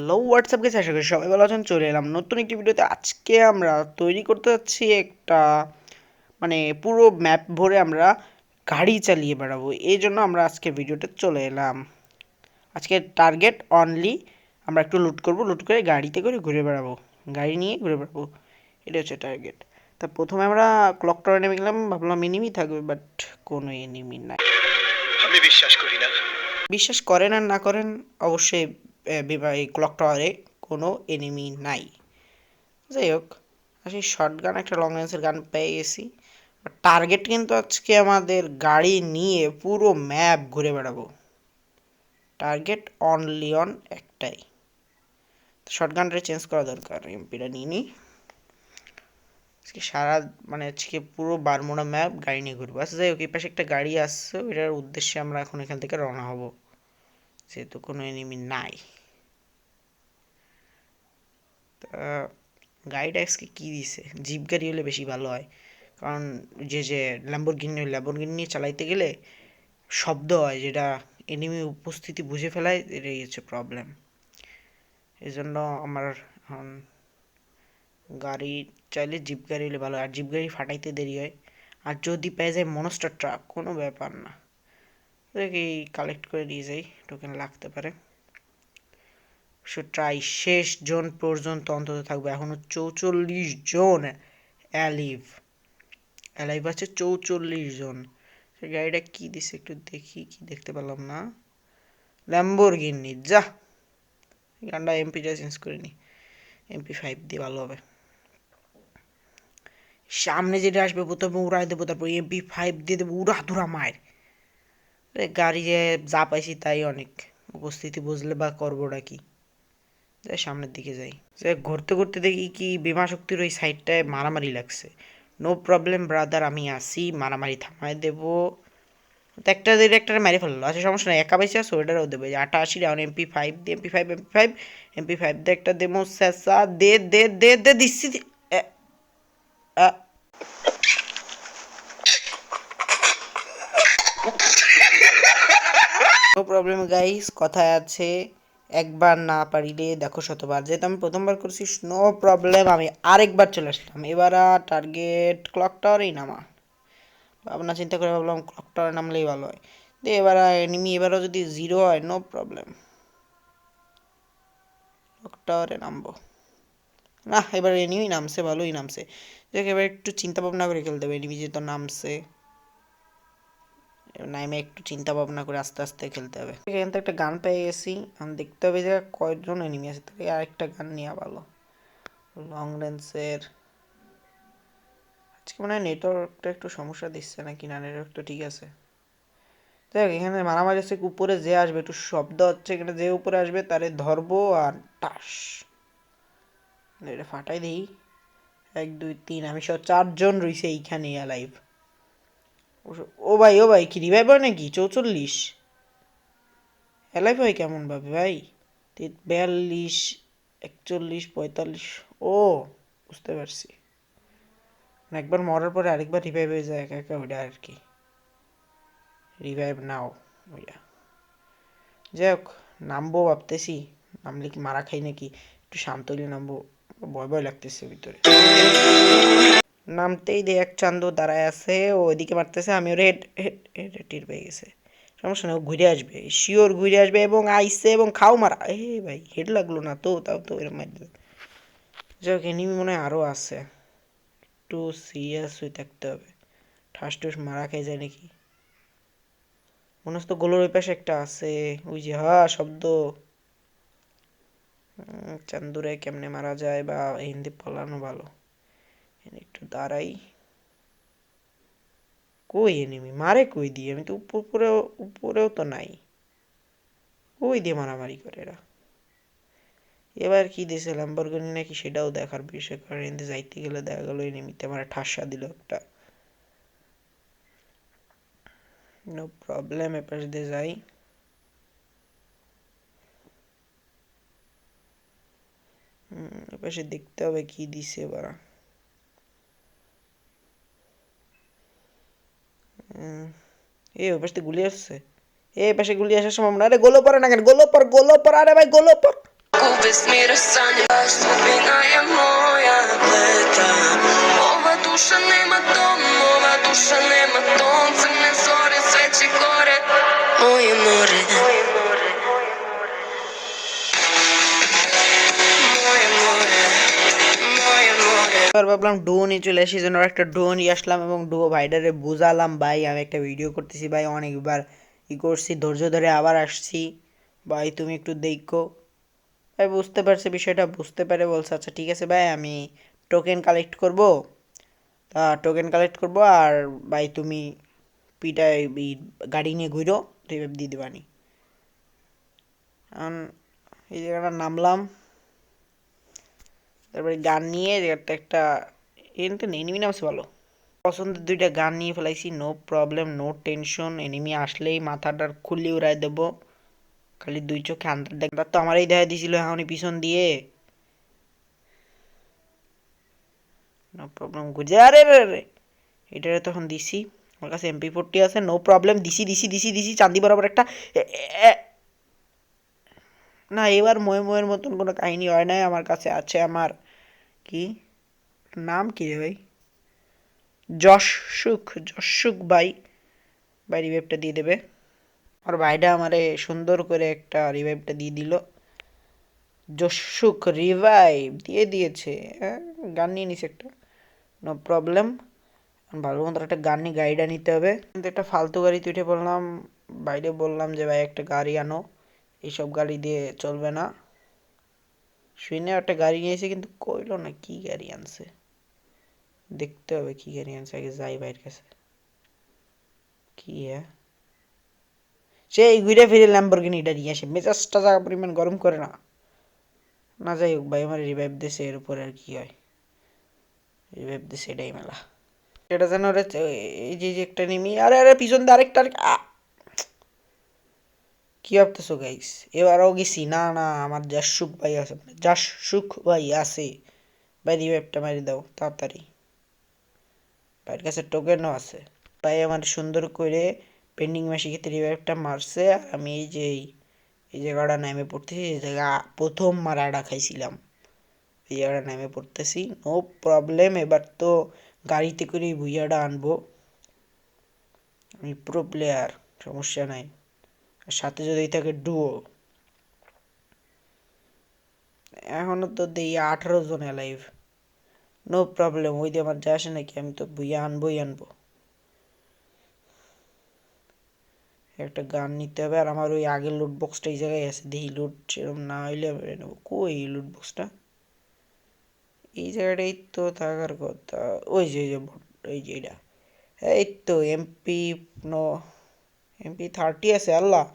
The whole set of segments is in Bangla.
হ্যালো হোয়াটসঅ্যাপ গেছে আশা করি সবাই ভালো আছেন। চলে এলাম নতুন একটি ভিডিওতে। আজকে আমরা তৈরি করতে যাচ্ছি একটা মানে পুরো ম্যাপ ভরে আমরা গাড়ি চালিয়ে বেড়াবো। এই জন্য আমরা আজকে ভিডিওতে চলে এলাম। আজকে টার্গেট অনলি আমরা একটু লুট করব। লুট করে গাড়িতে করে ঘুরে বেড়াবো। গাড়ি নিয়ে ঘুরে বেড়াবো। এটা হচ্ছে টার্গেট তা প্রথমে আমরা ক্লক টাওয়ারে নেমে গেলাম। ভাবলাম এনিমি থাকবে বাট কোনো এনিমি নাই। আমি বিশ্বাস করি না। বিশ্বাস করেন আর না করেন অবশ্যই এই ক্লক টাওয়ারে কোনো এনিমি নাই। যাই হোক আসি শর্ট গান একটা লং রেঞ্জের গান পেয়ে গেছি। টার্গেট কিন্তু আজকে আমাদের গাড়ি নিয়ে পুরো ম্যাপ ঘুরে বেড়াবো। টার্গেট অনলি অন একটাই। শর্ট গানটা চেঞ্জ করা দরকার এমপিটা নিয়ে নিই আজকে সারা মানে আজকে পুরো বারমোড়া ম্যাপ গাড়ি নিয়ে ঘুরবো। আচ্ছা যাই হোক এই পাশে একটা গাড়ি আসছে ওইটার উদ্দেশ্যে আমরা এখন এখান থেকে রওনা হব। যেহেতু কোনো এনিমি নাই। তা গাড়িটা আজকে কী দিছে? জিপ গাড়ি হলে বেশি ভালো হয়। কারণ যে যে ল্যাম্বরগিনি ল্যাম্বরগিনি নিয়ে চালাইতে গেলে শব্দ হয় যেটা এনিমি উপস্থিতি বুঝে ফেলায়, এটাই হচ্ছে প্রবলেম এই জন্য আমার এখন গাড়ি চাইলে জিপ গাড়ি হলে ভালো। আর জিপ গাড়ি ফাটাইতে দেরি হয়। আর যদি পেয়ে যায় মনস্টার ট্রাক কোনো ব্যাপার না। দেখি কালেক্ট করে নিয়ে যাই টোকেন লাগতে পারে। সো ট্রাই শেষ জন পর্যন্ত অন্তত থাকবে। এখনও চৌচল্লিশ জন অ্যালিভ অ্যালাইভ আছে চৌচল্লিশ জন। গাড়িটা কি দিছে একটু দেখি, কি দেখতে পেলাম না। ল্যাম্বোর গিন্নি যা গানটা এমপিটা চেঞ্জ করে নি। এমপি ফাইভ দিয়ে ভালো হবে। সামনে যেটা আসবে, প্রথমে উড়াই দেবো, তারপর এমপি ফাইভ দিয়ে দেবো। উড়া ধুরা মায়ের। গাড়ি যে যা পাইছি তাই অনেক। উপস্থিতি বুঝলে বা করবোটা কি? যাই সামনের দিকে যাই। যাই ঘুরতে ঘুরতে দেখি কি বিমা শক্তির ওই সাইডটায় মারামারি লাগছে। নো প্রবলেম ব্রাদার আমি আসি, মারামারি থামায় দেবো। তো একটা দিলে একটা মেরে ফেলল। আচ্ছা সমস্যা নাই, একা বেশি আছে ওইটারও দেবে। যে আটা আশি রাউন্ড এমপি ফাইভ দিয়ে MP five MP five MP five দিয়ে একটা দেবো স্যাসা দে দে দে দে, দিচ্ছি নো প্রবলেম গাইস কথায় আছে। একবার না পারিলে দেখো শতবার। যেহেতু আমি প্রথমবার করছি নো প্রবলেম আমি আরেকবার চলে আসলাম। এবার টার্গেট ক্লক টাওয়ারেই নামা। ভাবনা চিন্তা করে ভাবলাম ক্লক টাওয়ারে নামলেই ভালো হয়। দিয়ে এবার এনিমি এবারও যদি জিরো হয় নো প্রবলেম ক্লক টাওয়ারে নামবো। না, এবার এনিমি নামছে, ভালোই নামছে। দেখ এবার একটু চিন্তা ভাবনা করে খেলতে হবে। এনিমি যেহেতু নামছে। নাইমে একটু চিন্তা ভাবনা করে আস্তে আস্তে খেলতে হবে। এখান থেকে একটা গান পেয়ে গেছি। এখন দেখতে হবে যে কয়জন এনিমি আছে। তাকে আরেকটা গান নেওয়া ভালো। লং রেঞ্জের আজকে মনে হয় নেটওয়ার্কটা একটু সমস্যা দিচ্ছে নাকি, না নেটওয়ার্ক তো ঠিক আছে। দেখ এখানে মারামারি হচ্ছে, উপরে যে আসবে, একটু শব্দ হচ্ছে, এখানে যে উপরে আসবে, তারে ধরবো আর টাস। এটা ফাটাই দিই। এক, দুই, তিন, আমি সব চারজন রইছে এইখানে লাইভ ও ভাই ও ভাই কি রিভাইভ হয় নাকি? চৌচল্লিশ। এলাইভ হয় কেমন ভাবে ভাই? বিয়াল্লিশ, একচল্লিশ, পঁয়তাল্লিশ। ও, বুঝতে পারছি। মানে একবার মরার পরে আরেকবার রিভাইভ হয়ে যায় একা একা ওইটা আর কি। রিভাইভ নাও ওইটা যাই হোক নামবো ভাবতেছি। নামলে কি মারা খাই নাকি? একটু শান্ত হলে নামবো। ভয় ভয় লাগতেছে ভিতরে। নামতেই দে এক চান্দু দাঁড়ায় আছে, ও ওইদিকে মারতেছে আমি ওর হেড হেড হেড টির পেয়ে গেছে। সমস্যা নেই, ও ঘুরে আসবে শিওর ঘুরে আসবে এবং আইসে এবং খাও মারা। এ ভাই হেড লাগল না তো, তাও তো এরকম মারবে যাই হোক এনিমি মনে হয় আরও আছে। একটু সিরিয়াস হয়ে থাকতে হবে। ঠাস টুস মারা খেয়ে যায় নাকি? মনে হচ্ছে গোলোর ওই পাশে একটা আছে, ওই যে হা, শব্দ। চান্দুরে কেমনে মারা যায় বা হিন্দি পলানো ভালো। একটু দাঁড়াই। কই এনিমি মারে কই দিয়ে? আমি তো উপর উপরেও উপরেও তো নাই। কই দিয়ে মারামারি করে এরা? এবার কি দিয়েছে ল্যাম্বরগিনি নাকি সেটাও দেখার বিষয়, কারণ এতে যাইতে গেলে দেখা গেল এনিমিতে আমার ঠাসা দিল একটা। নো প্রবলেম এপাশ দিয়ে যাই। এপাশে দেখতে হবে কি দিছে এবার। এ ওই পাশে গুলি আসছে। এ পাশে গুলি আসার সম্ভাবনা। আরে গোলো পরে না কেন? গোলো পর গোলো পর আরে ভাই গোলো পর তারপর ভাবলাম ডো নিয়ে চলে আসি জন্য একটা ডো নিয়ে আসলাম এবং ডো ভাইডারে বোঝালাম, ভাই, আমি একটা ভিডিও করতেছি, ভাই, অনেকবার ই করছি, ধৈর্য ধরে আবার আসছি। ভাই, তুমি একটু দেখো। ভাই, বুঝতে পারছে বিষয়টা, বুঝতে পারে বলছে আচ্ছা ঠিক আছে, ভাই, আমি টোকেন কালেক্ট করব। তা টোকেন কালেক্ট করব আর, ভাই, তুমি পিটা গাড়ি নিয়ে ঘুরো দিয়ে দেবানি। এই জায়গাটা নামলাম। তারপরে গান নিয়ে একটা একটা এনটা এনিমি নামছে ভালো। পছন্দের দুইটা গান নিয়ে ফেলাইছি no problem no tension enemy আসলেই মাথাটা খুললে উড়াই দেব। খালি দুই চোখে আন্দার দেখ তো আমারই দেখা দিছিল এখনই পিছন দিয়ে। নো প্রবলেম গুজে আরে রে রে এটারে তখন দিছি। আমার কাছে এমপি ফোরটি আছে নো প্রবলেম দিছি দিছি দিছি দিছি, চান্দি বরাবর একটা না, এবার ময়ে ময়ের মতন কোনো কাহিনী হয় নাই আমার কাছে, আছে আমার। কি? নাম কি রে ভাই? যশুক যশুক ভাই। ভাই রিভাইভটা দিয়ে দেবে। আর ভাইটা আমারে সুন্দর করে একটা রিভাইভটা দিয়ে দিল। যশুক রিভাইভ দিয়ে দিয়েছে। হ্যাঁ গান নিয়ে নিছে একটা। নো প্রবলেম ভালো মতো একটা গান নিয়ে গাড়িটা নিতে হবে। কিন্তু একটা ফালতু গাড়িতে উঠে পড়লাম বাইরে বললাম যে, ভাই, একটা গাড়ি আনো। এইসব গাড়ি দিয়ে চলবে না। শুনে একটা গাড়ি নিয়েছে কিন্তু কইলো না কি গাড়ি আনছে। দেখতে হবে কি গাড়ি আনছে, আগে যাই বাইরের কাছে। কি হ্যাঁ সেই ঘুরে ফিরে ল্যাম্বরগিনিটা নিয়ে আসে। মেজাজটা যা পরিমাণ গরম করে না। না যাই হোক ভাই, আমার রিভাইভ দিছে, এর উপরে আর কি হয়। রিভাইভ দিছে, এটাই মেলা। এটা যেন এই যে একটা নেমি, আরে আরে, পিছন দিয়ে আরেকটা! কি ভাবতেছো গাইস এবারও গেছি। না না, আমার জাসুক ভাই আছে। জাসুক ভাই আছে। ভাই রিভাইভটা মারি দাও, তাড়াতাড়ি। ভাইয়ের কাছে টোকেনও আছে। ভাই আমার সুন্দর করে পেন্ডিং ক্ষেত্রে রিভাইভটা মারছে, আর আমি এই যে, এই- জায়গাটা নামে পড়তেছি, এই জায়গা প্রথম মারাটা খাইছিলাম। এই জায়গাটা নামে পড়তেছি নো প্রবলেম এবার তো গাড়িতে করে ভুইয়াটা আনব। আমি প্রো প্লেয়ার সমস্যা নাই। আর সাথে যদি থাকে ডুও এখনও তো দেই আঠারো জন লাইভ নো প্রবলেম ওই দিয়ে আমার যা আসে নাকি? আমি তো ভুইয়া আনবোই আনব। একটা গান নিতে হবে আর আমার ওই আগের লুট বক্সটা এই জায়গায় আছে। দেখি লুট সেরকম না হইলে আমি নেব। কই এই লুট বক্সটা এই জায়গাটাই তো থাকার কথা। ওই যে ওই যে ওই যে এটা। এই তো এমপি নো এমপি থার্টি আছে, আল্লাহ।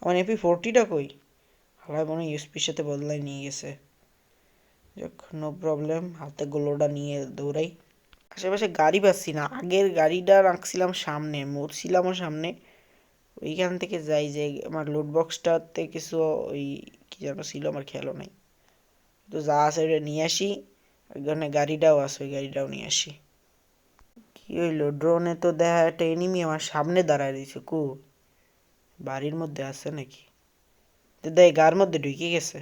আমার এমপি ফোরটিটা কই? হালাই মনে ইউএসপির সাথে বদলাই নিয়ে গেছে। যাক নো প্রবলেম হাতে গোলোটা নিয়ে দৌড়াই। আশেপাশে গাড়ি পাচ্ছি না। আগের গাড়িটা রাখছিলাম সামনে, মরছিলামও সামনে। ওইখান থেকে যাই যে, আমার লুট বক্সটাতে কিছু ওই কি যেন ছিল, আমার খেয়ালও নাই। তো যা আছে ওটা নিয়ে আসি। ওইখানে গাড়িটাও আছে, ওই গাড়িটাও নিয়ে আসি। কি হইল? ড্রোনে তো দেখা একটা এনিমি আমার সামনে দাঁড়ায় দিয়েছে কু? বাড়ির মধ্যে আছে নাকি? তো দেখ গার মধ্যে ঢুকে গেছে।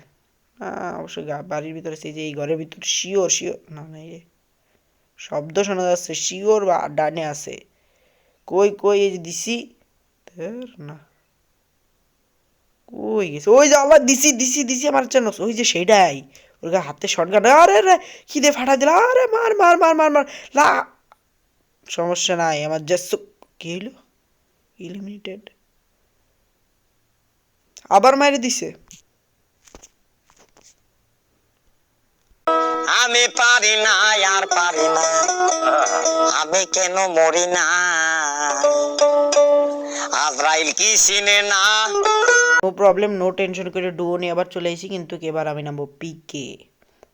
না অবশ্যই গা, বাড়ির ভিতরে সেই যে এই ঘরের ভিতরে শিওর শিওর না না, এই শব্দ শোনা যাচ্ছে শিওর বা ডানে আছে। কই কই, এই যে দিছি না। কই গেছে? ওই যে আবার দিছি দিছি দিছি আমার জন্য। ওই যে সেইটাই। ওর হাতে শর্ট গান আরে রে দিয়ে ফাটা দিল। আরে, মার মার মার মার মার। লা সমস্যা নাই আমার জাস্ট কি হইল? ইলিমিনেটেড আবার মাইরে দিছে। আমি পারি না আর পারি না। আমি কেন মরি না? আজরাইল কি চিনে না? নো প্রবলেম নো টেনশন করে ডুয়ো নিয়ে আবার চলে এসেছি কিন্তু এবার আমি নামবো পিকে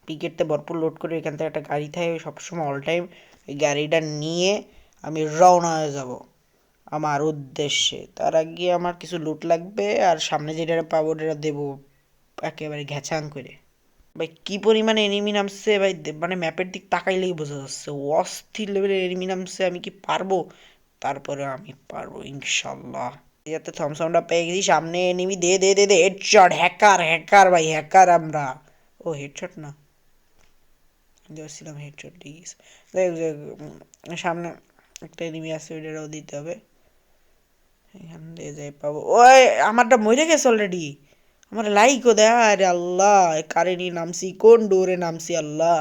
পিকেরতে ভরপুর লোড করে এখান থেকে একটা গাড়ি থাকে সবসময় অল টাইম ওই গাড়িটা নিয়ে আমি রওনা হয়ে যাব আমার উদ্দেশ্যে। তার আগে আমার কিছু লুট লাগবে আর সামনে যেটা পাবো ওটা দেবো একেবারে ঘ্যাচাং করে। ভাই, কি পরিমাণে এনিমি নামছে ভাই? মানে ম্যাপের দিক তাকাইলেই বোঝা যাচ্ছে। অস্থির লেভেলের এনিমি নামছে, আমি কি পারব? তারপরে আমি পারব, ইনশাল্লাহ। যাতে থমসমটা পেয়ে গেছি, সামনে এনিমি দে দে দে দে হেডশট হ্যাকার হ্যাকার ভাই হ্যাকার আমরা। ও হেডশট না? যাচ্ছিলাম হেডশট ঠিক আছে যাই হোক, সামনে একটা এনিমি আছে ওইটাও দিতে হবে। এখান দিয়ে যাই পাবো। ওই আমারটা মরে গেছে অলরেডি আমার লাইকও দেয় আরে আল্লাহ কারেন্টই নামছি কোন ডোরে নামছি আল্লাহ।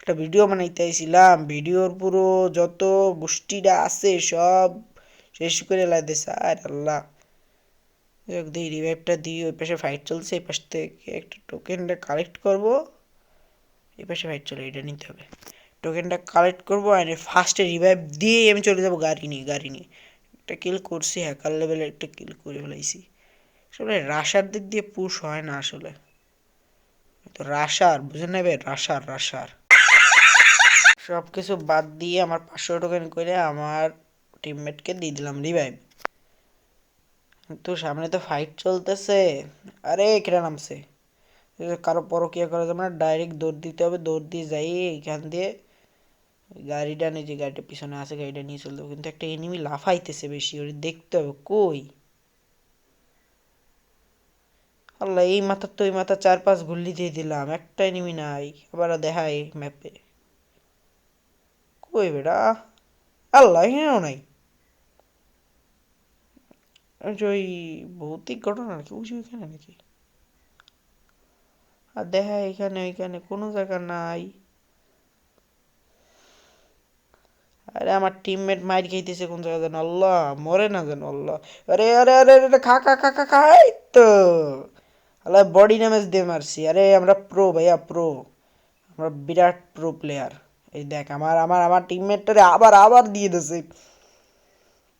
একটা ভিডিও বানাইতে আইছিলাম ভিডিওর পুরো যত গোষ্ঠীটা আছে সব শেষ করে লাইতেছে আর আল্লাহ। যাই হোক দিই রিভাইভটা দিই ওই পাশে ফাইট চলছে এই পাশ থেকে একটা টোকেনটা কালেক্ট করব। এই পাশে ফাইট চলে, এটা নিতে হবে। টোকেনটা কালেক্ট করব আর ফার্স্টে রিভাইভ দিয়েই আমি চলে যাব গাড়ি নিয়ে গাড়ি নিয়ে। একটা কিল করছি হ্যাকার লেভেলে একটা কিল করে ফেলাইছি। আসলে রাশার দিক দিয়ে পুশ হয় না আসলে। তো রাশার বুঝে নেবে রাশার রাশার সব কিছু বাদ দিয়ে আমার পাঁচশো টোকেন করে আমার টিমমেটকে দিয়ে দিলাম রিভাইভ তো সামনে তো ফাইট চলতেছে। আরে কেটে নামছে? কারও পরকিয়া করা যাবে না ডাইরেক্ট দৌড় দিতে হবে, দৌড় দিয়ে যাই, এইখান দিয়ে গাড়িটা নিয়ে যে গাড়িটা পিছনে আছে, গাড়িটা নিয়ে চলতে কিন্তু একটা এনিমি লাফাইতেছে বেশি, ওরে দেখতে হবে কই? আল্লাহ, এই মাথার তো ওই মাথা চার পাঁচ গুল্লি দিয়ে দিলাম, একটা এনিমি নাই, আবার দেখাই ম্যাপে কই বেটা? আল্লাহ, এখানেও নাই। ওই যে ওই ভৌতিক ঘটনা নাকি? বুঝি ওইখানে নাকি? আর দেখা এখানে ওইখানে, কোনো জায়গা নাই। আরে আমার টিমমেট মাইর খাইতেছে কোন জায়গা যেন, আল্লাহ, মরে না যেন, আল্লাহ। আরে আরে আরে আরে, খা খা খা খা খা, এই তো। আল্লাহ বডি ড্যামেজ দিয়ে মারছি। আরে, আমরা প্রো ভাইয়া প্রো আমরা বিরাট প্রো প্লেয়ার এই দেখ, আমার আমার আমার টিমমেটটারে আবার আবার দিয়ে দিছে।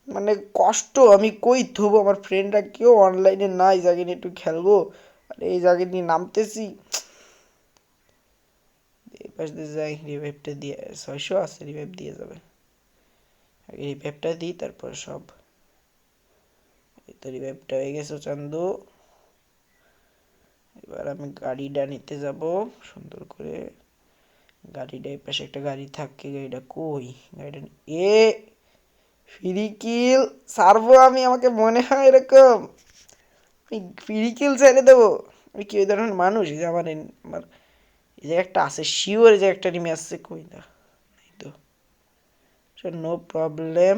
মানে কষ্ট, আমি কই থবো? আমার ফ্রেন্ডরা কেউ অনলাইনে নাই জায়গা নিয়ে একটু খেলব। আর এই জায়গা নিয়ে নামতেছি। এই দিয়ে যাই রিভাইভটা দিয়ে, ছয়শো আছে রিভাইভ দিয়ে যাবে। আগে রিভাইভটা দিই, তারপর সব। এই তো রিভাইভটা হয়ে গেছে চান্দু। এবার আমি গাড়িটা নিতে যাব, সুন্দর করে। গাড়িটা এই পাশে একটা গাড়ি থাকে, গাড়িটা কই? গাড়িটা এ ফ্রি কিল সারবো আমি, আমাকে মনে হয় এরকম। আমি ফ্রি ছেড়ে দেবো। আমি কি ওই ধরনের মানুষ? এই যে আমার এই যে একটা আছে শিওর যে একটা নিমে আসছে, কই না? এই তো। নো প্রবলেম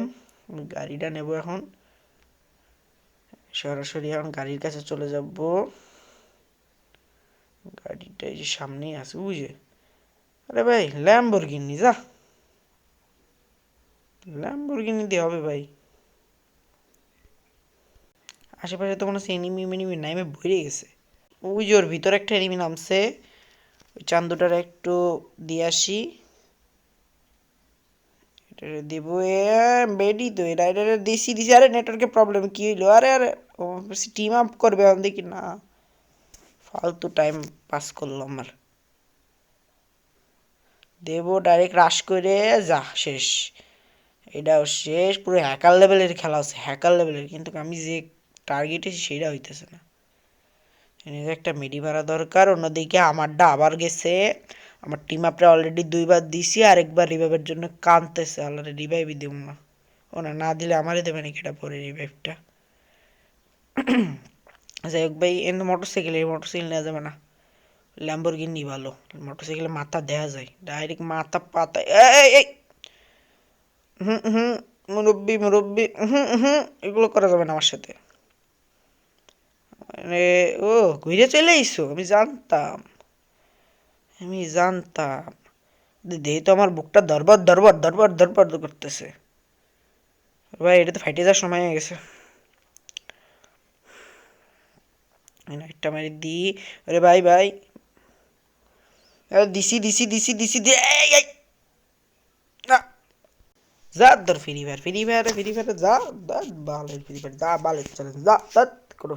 গাড়িটা নেব এখন। সরাসরি এখন গাড়ির কাছে চলে যাব। গাড়িটা এই যে সামনেই আছে বুঝে আরে ভাই ল্যাম্বরগিনি যা। ল্যাম্বরগিনি দিয়ে হবে ভাই। আশেপাশে তো মনে হচ্ছে এনিমি মেনিমি নামে ভরে গেছে। ওই ওর ভিতরে একটা এনিমি নামছে, ওই চান্দুটার একটু দিয়ে আসি। দিব বেডি তো, এটা এটা দিছি দিছি। আরে নেটওয়ার্কের প্রবলেম কি হইল? আরে আরে, ও টিম আপ করবে এখন দেখি। না, ফালতু টাইম পাস করল আমার। দেবো ডাইরেক্ট রাশ করে, যা, শেষ। এটাও শেষ, পুরো হ্যাকার লেভেলের খেলা হচ্ছে হ্যাকার লেভেলের কিন্তু আমি যে টার্গেটে সেটা হইতেছে না। একটা মিডি মারা দরকার, অন্যদিকে আমারটা আবার গেছে। আমার টিম আপটা অলরেডি দুইবার দিছি, আরেকবার রিভাইভের জন্য কানতেছে আল্লাহ রিভাইভই দিব না। ও না দিলে আমারই দেবে নাকি এটা পরে রিভাইভটা যাই হোক ভাই, এন মোটর সাইকেল এই মোটর সাইকেল নেওয়া যাবে না। ল্যাম্বরগিনি ভালো মোটর সাইকেলে মাথা দেওয়া যায়। ডাইরেক্ট মাথা পাতা এই। হুম হুম, মুরব্বি মুরব্বি, হুম হুম, এগুলো করা যাবে না আমার সাথে। মানে ও, ঘুরে চলে আইসো আমি জানতাম। আমি জানতাম। দেই তো আমার বুকটা দরবার দরবার দরবার দরবার করতেছে। ভাই, এটা তো ফাইটে যাওয়ার সময় হয়ে গেছে। একটা মারি দি আরে ভাই ভাই। আরে দিছি দিছি দিছি দিছি, দি যা তোর free fire free fire free fire যা যা বালের ফ্রি ফায়ার যা, বালের চ্যালেঞ্জ যা যা কোনো